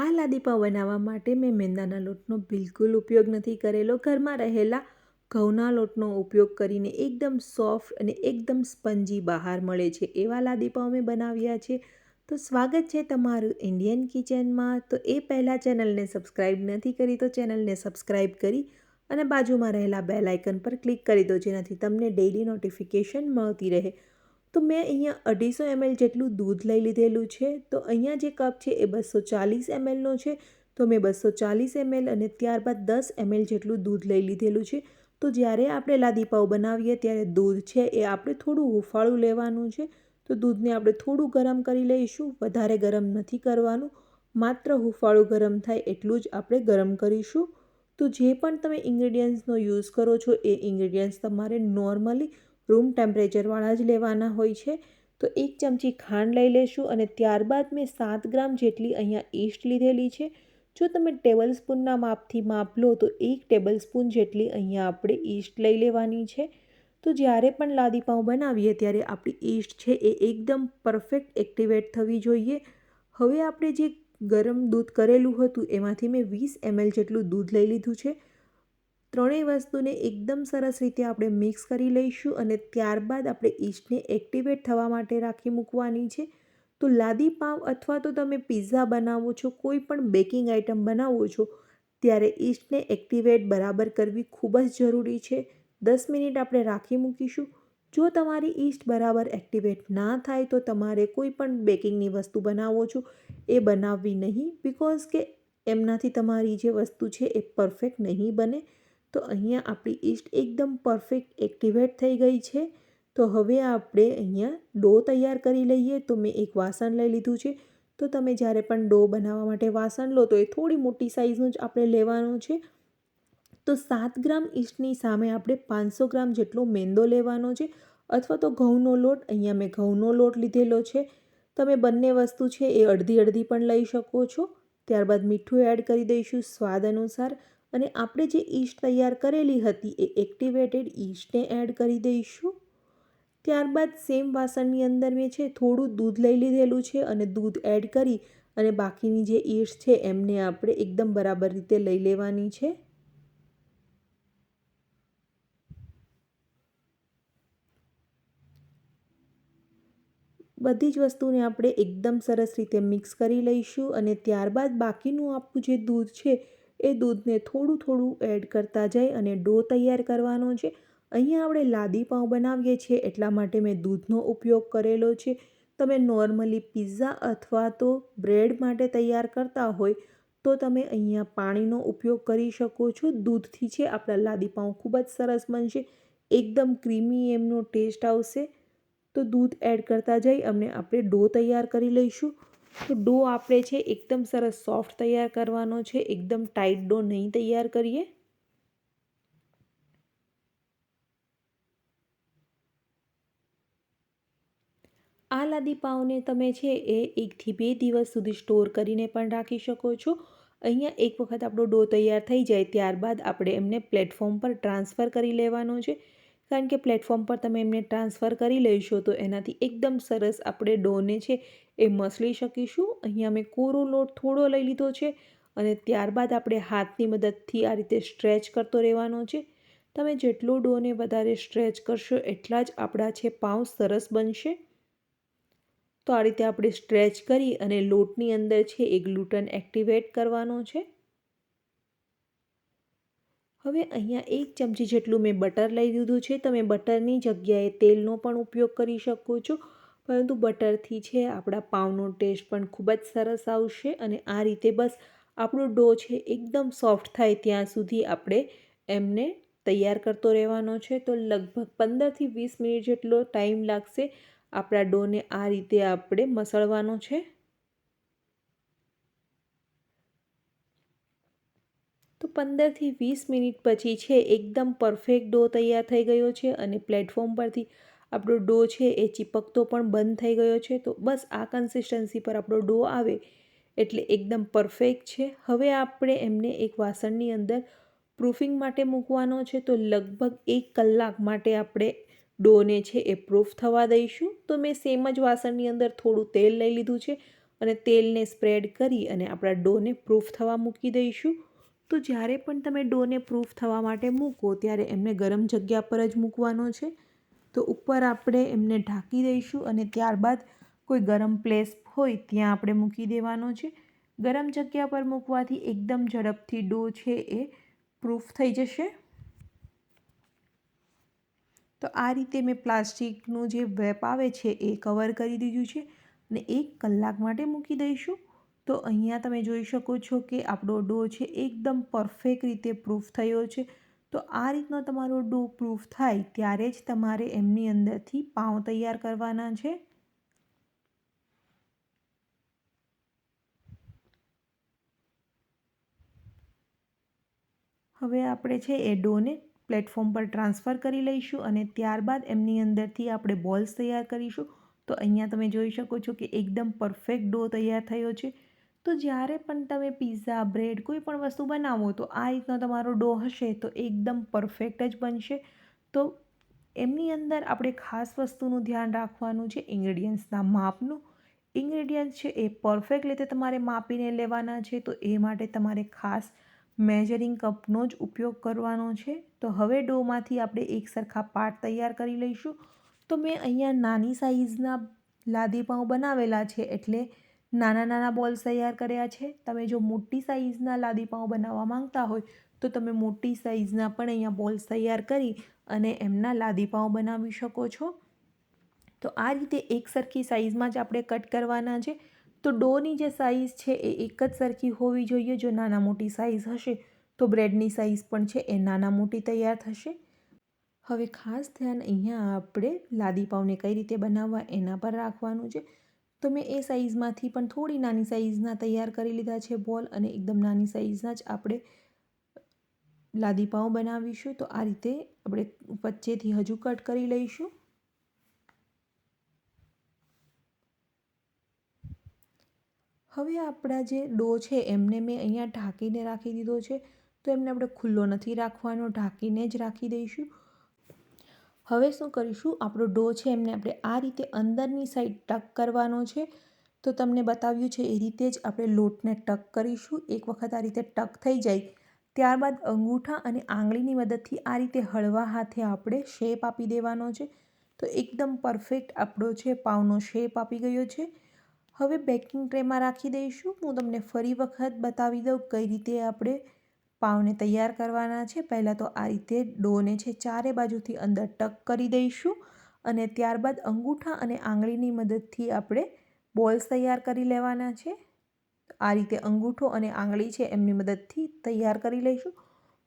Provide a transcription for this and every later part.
આ લાદીપા બનાવવા માટે મેં મેંદાના લોટનો બિલકુલ ઉપયોગ નથી કરેલો. ઘરમાં રહેલા ઘઉંના લોટનો ઉપયોગ કરીને એકદમ સોફ્ટ અને એકદમ સ્પંજી બહાર મળે છે. એવા લાદીપાવ મેં બનાવ્યા છે. તો સ્વાગત છે તમારું ઇન્ડિયન કિચનમાં. તો એ પહેલાં ચેનલને સબસ્ક્રાઈબ નથી કરી તો ચેનલને સબસ્ક્રાઈબ કરી અને બાજુમાં રહેલા બેલ આઇકન પર ક્લિક કરી દો જેનાથી તમને ડેઇલી નોટિફિકેશન મળતી રહે. તો મેં અહીંયા અઢીસો એમએલ જેટલું દૂધ લઈ લીધેલું છે. તો અહીંયા જે કપ છે એ બસો ચાલીસ એમએલનો છે. તો મેં બસો ચાલીસ એમએલ અને ત્યારબાદ દસ એમએલ જેટલું દૂધ લઈ લીધેલું છે. તો જ્યારે આપણે લાદીપાઉ બનાવીએ ત્યારે દૂધ છે એ આપણે થોડું હુંફાળું લેવાનું છે. તો દૂધને આપણે થોડું ગરમ કરી લઈશું. વધારે ગરમ નથી કરવાનું. માત્ર હુંફાળું ગરમ થાય એટલું જ આપણે ગરમ કરીશું. તો જે પણ તમે ઇન્ગ્રીડિયન્ટ્સનો યુઝ કરો છો એ ઇન્ગ્રીડિયન્ટ્સ તમારે નોર્મલી રૂમ ટેમ્પરેચરવાળા જ લેવાના હોય છે. તો એક ચમચી ખાંડ લઈ લેશું અને ત્યારબાદ મેં સાત ગ્રામ જેટલી અહીંયા ઈસ્ટ લીધેલી છે. જો તમે ટેબલ સ્પૂનના માપથી માપ લો તો એક ટેબલ સ્પૂન જેટલી અહીંયા આપણે ઈસ્ટ લઈ લેવાની છે. તો જ્યારે પણ લાદીપાઉં બનાવીએ ત્યારે આપણી ઈસ્ટ છે એ એકદમ પરફેક્ટ એક્ટિવેટ થવી જોઈએ. હવે આપણે જે ગરમ દૂધ કરેલું હતું એમાંથી મેં વીસ એમએલ જેટલું દૂધ લઈ લીધું છે. ત્રણેય વસ્તુને એકદમ સરસ રીતે આપણે મિક્સ કરી લઈશું અને ત્યારબાદ આપણે ઈસ્ટને એક્ટિવેટ થવા માટે રાખી મૂકવાની છે. તો લાદી પાવ અથવા તો તમે પિઝા બનાવો છો, કોઈ પણ બેકિંગ આઇટમ બનાવો છો, ત્યારે ઈસ્ટને એક્ટિવેટ બરાબર કરવી ખૂબ જ જરૂરી છે. દસ મિનિટ આપણે રાખી મૂકીશું. જો તમારી ઈસ્ટ બરાબર એક્ટિવેટ ના થાય તો તમારે કોઈ પણ બેકિંગની વસ્તુ બનાવો છો, એ બનાવવી નહીં બિકોઝ કે એમનાથી તમારી જે વસ્તુ છે એ પરફેક્ટ નહીં બને. તો અહીંયા આપણી ઈસ્ટ એકદમ પરફેક્ટ એક્ટિવેટ થઈ ગઈ છે. તો હવે આપણે અહીંયા ડો તૈયાર કરી લઈએ. તો મેં એક વાસણ લઈ લીધું છે. તો તમે જ્યારે પણ ડો બનાવવા માટે વાસણ લો તો એ થોડી મોટી સાઇઝનું જ આપણે લેવાનું છે. તો સાત ગ્રામ ઈસ્ટની સામે આપણે પાંચસો ગ્રામ જેટલો મેંદો લેવાનો છે. અથવા તો ઘઉંનો લોટ. અહીંયા મેં ઘઉંનો લોટ લીધેલો છે. તમે બંને વસ્તુ છે એ અડધી અડધી પણ લઈ શકો છો. ત્યારબાદ મીઠું એડ કરી દઈશું સ્વાદ અનુસાર. અને આપણે જે ઈસ્ટ તૈયાર કરેલી હતી એ એક્ટિવેટેડ ઈસ્ટને એડ કરી દઈશું. ત્યારબાદ સેમ વાસણની અંદર મેં છે થોડું દૂધ લઈ લીધેલું છે અને દૂધ એડ કરી અને બાકીની જે ઈસ્ટ છે એમને આપણે એકદમ બરાબર રીતે લઈ લેવાની છે. બધી જ વસ્તુને આપણે એકદમ સરસ રીતે મિક્સ કરી લઈશું અને ત્યારબાદ બાકીનું આપણું જે દૂધ છે એ દૂધને થોડું થોડું એડ કરતા જઈ અને ડો તૈયાર કરવાનો છે. અહીંયા આપણે લાદી પાઉં બનાવીએ છીએ, એટલા માટે મેં દૂધનો ઉપયોગ કરેલો છે. તમે નોર્મલી પીઝા અથવા તો બ્રેડ માટે તૈયાર કરતા હોય તો તમે અહીંયા પાણીનો ઉપયોગ કરી શકો છો. દૂધથી છે આપણા લાદી પાઉં ખૂબ જ સરસ બનશે, એકદમ ક્રીમી એમનો ટેસ્ટ આવશે. તો દૂધ એડ કરતા જઈ અમને આપણે ડો તૈયાર કરી લઈશું. તો ડો આપણે છે એકદમ સરસ સોફ્ટ તૈયાર કરવાનો છે. એકદમ ટાઈટ ડો નહીં તૈયાર કરીએ. આ લાદી પાવને તમે છે એ એકથી બે દિવસ સુધી સ્ટોર કરીને પણ રાખી શકો છો. અહીંયા એક વખત આપણો ડો તૈયાર થઈ જાય ત્યારબાદ આપણે એમને પ્લેટફોર્મ પર ટ્રાન્સફર કરી લેવાનો છે. કારણ કે પ્લેટફોર્મ પર તમે એમને ટ્રાન્સફર કરી લઈશો તો એનાથી એકદમ સરસ આપણે ડોને છે એ મસળી શકીશું. અહીંયા મેં કોરો લોટ થોડો લઈ લીધો છે અને ત્યારબાદ આપણે હાથની મદદથી આ રીતે સ્ટ્રેચ કરતો રહેવાનો છે. તમે જેટલો ડોને વધારે સ્ટ્રેચ કરશો એટલા જ આપણા છે પાઉં સરસ બનશે. તો આ રીતે આપણે સ્ટ્રેચ કરી અને લોટની અંદર છે એ ગ્લુટન એક્ટિવેટ કરવાનો છે. હવે અહીંયા એક ચમચી જેટલું મેં બટર લઈ લીધું છે. તમે બટરની જગ્યાએ તેલનો પણ ઉપયોગ કરી શકો છો. પરંતુ બટરથી છે, આપણા પાઉનો ટેસ્ટ પણ ખૂબ જ સરસ આવશે અને આ રીતે બસ આપણો ડો છે, એકદમ સોફ્ટ થાય ત્યાં સુધી આપણે એમને તૈયાર કરતો રહેવાનો છે. તો લગભગ પંદરથી વીસ મિનિટ જેટલો ટાઈમ લાગશે આપણા ડોને આ રીતે આપણે મસળવાનો છે. તો પંદરથી વીસ મિનિટ પછી છે, એકદમ પરફેક્ટ ડો તૈયાર થઈ ગયો છે અને પ્લેટફોર્મ પરથી આપણો ડો છે એ ચીપકતો પણ બંધ થઈ ગયો છે, તો બસ આ કન્સિસ્ટન્સી પર આપણો ડો આવે એટલે એકદમ પરફેક્ટ છે. હવે આપણે એમને એક વાસણની અંદર પ્રૂફિંગ માટે મૂકવાનો છે, તો લગભગ એક કલાક માટે આપણે ડોને છે એ પ્રૂફ થવા દઈશું. તો મેં સેમ જ વાસણની અંદર થોડું તેલ લઈ લીધું છે અને તેલને સ્પ્રેડ કરી અને આપણા ડોને પ્રૂફ થવા મૂકી દઈશું. તો જ્યારે પણ તમે ડોને પ્રૂફ થવા માટે મૂકો, ત્યારે એમને ગરમ જગ્યા પર જ મૂકવાનો છે. તો ઉપર આપણે એમને ઢાંકી દઈશું અને ત્યારબાદ કોઈ ગરમ પ્લેસ હોય ત્યાં આપણે મૂકી દેવાનો છે. ગરમ જગ્યા પર મૂકવાથી એકદમ ઝડપથી ડો છે એ પ્રૂફ થઈ જશે. તો આ રીતે મેં પ્લાસ્ટિકનું જે વેપ આવે છે એ કવર કરી દીધું છે અને એક કલાક માટે મૂકી દઈશું. તો અહીંયા તમે જોઈ શકો છો કે આપણો ડો છે એકદમ પરફેક્ટ રીતે પ્રૂફ થયો છે. તો આ રીતનો તમારો ડો પ્રૂફ થાય ત્યારે જ તમારે એમની અંદરથી પાઉં તૈયાર કરવાના છે. હવે આપણે છે એ ડોને પ્લેટફોર્મ પર ટ્રાન્સફર કરી લઈશું અને ત્યારબાદ એમની અંદરથી આપણે બોલ્સ તૈયાર કરીશું. તો અહીંયા તમે જોઈ શકો છો કે એકદમ પરફેક્ટ ડો તૈયાર થયો છે. તો જ્યારે પણ તમે પીઝા બ્રેડ કોઈ પણ વસ્તુ બનાવો તો આ રીતનો તમારો ડો હશે તો એકદમ પરફેક્ટ જ બનશે. તો એમની અંદર આપણે ખાસ વસ્તુનું ધ્યાન રાખવાનું છે ઇન્ગ્રેડિયન્ટ્સના માપનું. ઇન્ગ્રેડિયન્ટ્સ છે એ પરફેક્ટ રીતે તમારે માપીને લેવાના છે તો એ માટે તમારે ખાસ મેજરિંગ કપનો જ ઉપયોગ કરવાનો છે. તો હવે ડોમાંથી આપણે એક સરખા પાર્ટ તૈયાર કરી લઈશું. તો મેં અહીંયા નાની સાઇઝના લાદી પાઉં બનાવેલા છે એટલે નાના નાના બોલ્સ તૈયાર કર્યા છે. તમે જો મોટી સાઇઝના લાદી પાઉં બનાવવા માંગતા હોય, તો તમે મોટી સાઇઝના પણ અહીંયા બોલ્સ તૈયાર કરી અને એમના લાદી પાઉં બનાવી શકો છો. તો આ રીતે એક સરખી સાઇઝમાં જ આપણે કટ કરવાના છે. તો ડોની જે સાઇઝ છે એ એક જ સરખી હોવી જોઈએ, જો નાના મોટી સાઇઝ હશે, તો બ્રેડની સાઇઝ પણ છે એ નાના મોટી તૈયાર થશે. હવે ખાસ ધ્યાન અહીંયા આપણે લાદી પાઉને કઈ રીતે બનાવવા એના પર રાખવાનું છે. તો મેં એ સાઇઝમાંથી પણ થોડી નાની સાઇઝના તૈયાર કરી લીધા છે બોલ અને એકદમ નાની સાઇઝના જ આપણે લાદી પાઉં બનાવીશું. તો આ રીતે આપણે વચ્ચેથી હજુ કટ કરી લઈશું. હવે આપણા જે ડો છે એમને મેં અહીંયા ઢાંકીને રાખી દીધો છે. તો એમને આપણે ખુલ્લો નથી રાખવાનો, ઢાંકીને જ રાખી દઈશું. હવે શું કરીશું? આપણો ડો છે એમને આપણે આ રીતે અંદરની સાઈડ ટક કરવાનો છે. તો તમને બતાવ્યું છે એ રીતે જ આપણે લોટને ટક કરીશું. એક વખત આ રીતે ટક થઈ જાય. ત્યારબાદ અંગૂઠા અને આંગળીની મદદથી આ રીતે હળવા હાથે આપણે શેપ આપી દેવાનો છે. તો એકદમ પરફેક્ટ આપણો છે પાવનો શેપ આપી ગયો છે. હવે બેકિંગ ટ્રેમાં રાખી દઈશું. હું તમને ફરી વખત બતાવી દઉં કઈ રીતે આપણે પાવને તૈયાર કરવાના છે. પહેલાં તો આ રીતે ડોને છે ચારે બાજુથી અંદર ટક કરી દઈશું અને ત્યારબાદ અંગૂઠા અને આંગળીની મદદથી આપણે બોલ્સ તૈયાર કરી લેવાના છે. આ રીતે અંગૂઠો અને આંગળી છે એમની મદદથી તૈયાર કરી લઈશું.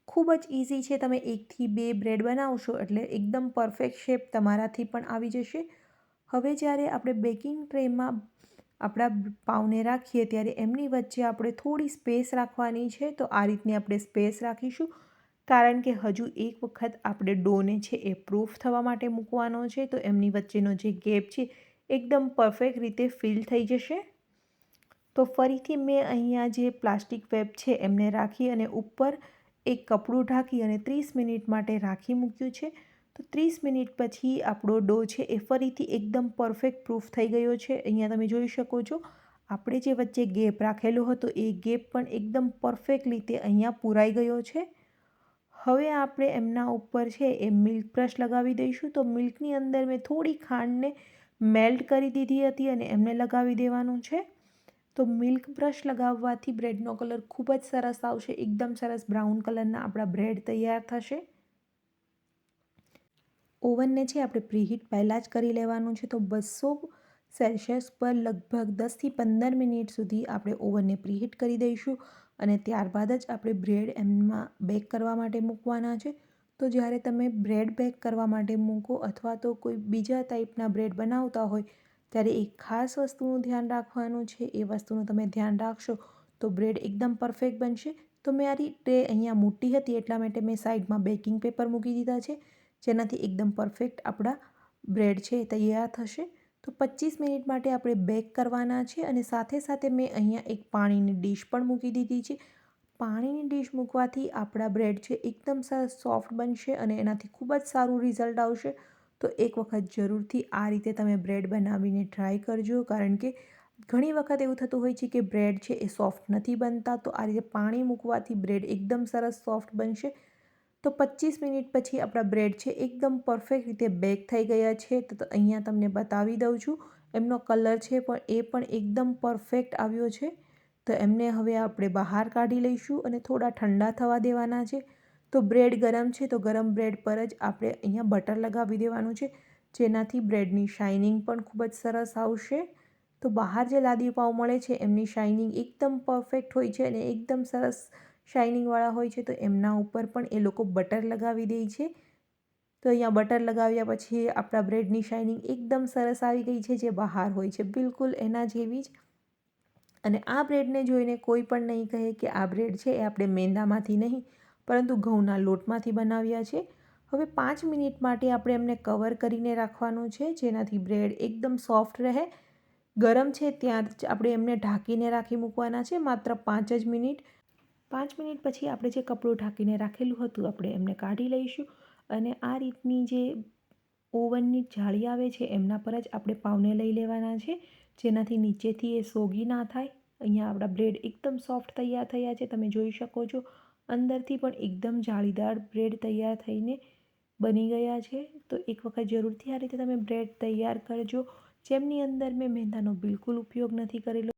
ખૂબ જ ઇઝી છે, તમે એકથી બે બ્રેડ બનાવશો એટલે એકદમ પરફેક્ટ શેપ તમારાથી પણ આવી જશે. હવે જ્યારે આપણે બેકિંગ ટ્રેમાં આપણા પાઉને રાખીએ ત્યારે એમની વચ્ચે આપણે થોડી સ્પેસ રાખવાની છે, તો આ રીતની આપણે સ્પેસ રાખીશું. કારણ કે હજુ એક વખત આપણે ડોને છે એ પ્રૂફ થવા માટે મૂકવાનો છે, તો એમની વચ્ચેનો જે ગેપ છે, એકદમ પરફેક્ટ રીતે ફિલ થઈ જશે. તો ફરીથી મેં અહીંયા જે પ્લાસ્ટિક વેબ છે એમને રાખી અને ઉપર એક કપડું ઢાંકી અને ત્રીસ મિનિટ માટે રાખી મૂક્યું છે. તો ત્રીસ મિનિટ પછી આપણો ડો છે એ ફરીથી એકદમ પરફેક્ટ પ્રૂફ થઈ ગયો છે. અહીંયા તમે જોઈ શકો છો, આપણે જે વચ્ચે ગેપ રાખેલો હતો એ ગેપ પણ એકદમ પરફેક્ટ રીતે અહીંયા પૂરાઈ ગયો છે. હવે આપણે એમના ઉપર છે એ મિલ્ક બ્રશ લગાવી દઈશું. તો મિલ્કની અંદર મેં થોડી ખાંડને મેલ્ટ કરી દીધી હતી અને એમને લગાવી દેવાનું છે. તો મિલ્ક બ્રશ લગાવવાથી બ્રેડનો કલર ખૂબ જ સરસ આવશે. એકદમ સરસ બ્રાઉન કલરના આપણા બ્રેડ તૈયાર થશે. ઓવનને છે આપણે પ્રીહીટ પહેલાં જ કરી લેવાનું છે, તો બસો સેલ્સિયસ પર લગભગ દસથી પંદર મિનિટ સુધી આપણે ઓવનને પ્રીહીટ કરી દઈશું અને ત્યારબાદ જ આપણે બ્રેડ એમમાં બેક કરવા માટે મૂકવાના છે. તો જ્યારે તમે બ્રેડ બેક કરવા માટે મૂકો અથવા તો કોઈ બીજા ટાઈપના બ્રેડ બનાવતા હોય, ત્યારે એક ખાસ વસ્તુનું ધ્યાન રાખવાનું છે. એ વસ્તુનું તમે ધ્યાન રાખશો તો બ્રેડ એકદમ પરફેક્ટ બનશે. તો મારી ટ્રે અહીંયા મોટી હતી એટલા માટે મેં સાઈડમાં બેકિંગ પેપર મૂકી દીધા છે. જેનાથી એકદમ પરફેક્ટ આપણા બ્રેડ છે તૈયાર થશે. તો પચીસ મિનિટ માટે આપણે બેક કરવાના છે અને સાથે સાથે મેં અહીંયા એક પાણીની ડીશ પણ મૂકી દીધી છે. પાણીની ડીશ મૂકવાથી આપણા બ્રેડ છે એકદમ સરસ સોફ્ટ બનશે અને એનાથી ખૂબ જ સારું રિઝલ્ટ આવશે. તો એક વખત જરૂરથી આ રીતે તમે બ્રેડ બનાવીને ટ્રાય કરજો, કારણ કે ઘણી વખત એવું થતું હોય છે કે બ્રેડ છે એ સોફ્ટ નથી બનતા. તો આ રીતે પાણી મૂકવાથી બ્રેડ એકદમ સરસ સોફ્ટ બનશે. તો પચીસ મિનિટ પછી આપણા બ્રેડ છે એકદમ પરફેક્ટ રીતે બેક થઈ ગયા છે. તો અહીંયા તમને બતાવી દઉં છું. એમનો કલર છે પણ એ પણ એકદમ પરફેક્ટ આવ્યો છે. તો એમને હવે આપણે બહાર કાઢી લઈશું અને થોડા ઠંડા થવા દેવાના છે. તો બ્રેડ ગરમ છે તો ગરમ બ્રેડ પર જ આપણે અહીંયા બટર લગાવી દેવાનું છે. જેનાથી બ્રેડની શાઇનિંગ પણ ખૂબ જ સરસ આવશે. તો બહાર જે લાદી પાઉં મળે છે એમની શાઇનિંગ એકદમ પરફેક્ટ હોય છે અને એકદમ સરસ શાઇનિંગવાળા હોય છે, તો એમના ઉપર પણ એ લોકો બટર લગાવી દે છે. તો અહીંયા બટર લગાવ્યા પછી આપણા બ્રેડની શાઇનિંગ એકદમ સરસ આવી ગઈ છે, જે બહાર હોય છે, બિલકુલ એના જેવી જ. અને આ બ્રેડને જોઈને કોઈ પણ નહીં કહે કે આ બ્રેડ છે, એ આપણે મેંદામાંથી નહીં, પરંતુ ઘઉંના લોટમાંથી બનાવ્યા છે. હવે પાંચ મિનિટ માટે આપણે એમને કવર કરીને રાખવાનું છે, જેનાથી બ્રેડ એકદમ સોફ્ટ રહે. ગરમ છે ત્યાં જ આપણે એમને ઢાંકીને રાખી મૂકવાના છે, માત્ર પાંચ જ મિનિટ. પાંચ મિનિટ પછી આપણે જે કપડું ઢાંકીને રાખેલું હતું, આપણે એમને કાઢી લઈશું. અને આ રીતની જે ઓવનની જાળી આવે છે, એમના પર જ આપણે પાવને લઈ લેવાના છે, જેનાથી નીચેથી એ સોગી ના થાય. અહીંયા આપણા બ્રેડ એકદમ સોફ્ટ તૈયાર થયા છે, તમે જોઈ શકો છો. અંદરથી પણ એકદમ જાળીદાર બ્રેડ તૈયાર થઈને બની ગયા છે. તો એક વખત જરૂરથી આ રીતે તમે બ્રેડ તૈયાર કરજો. જેમની અંદર મેં મેંદાનો બિલકુલ ઉપયોગ નથી કરેલો.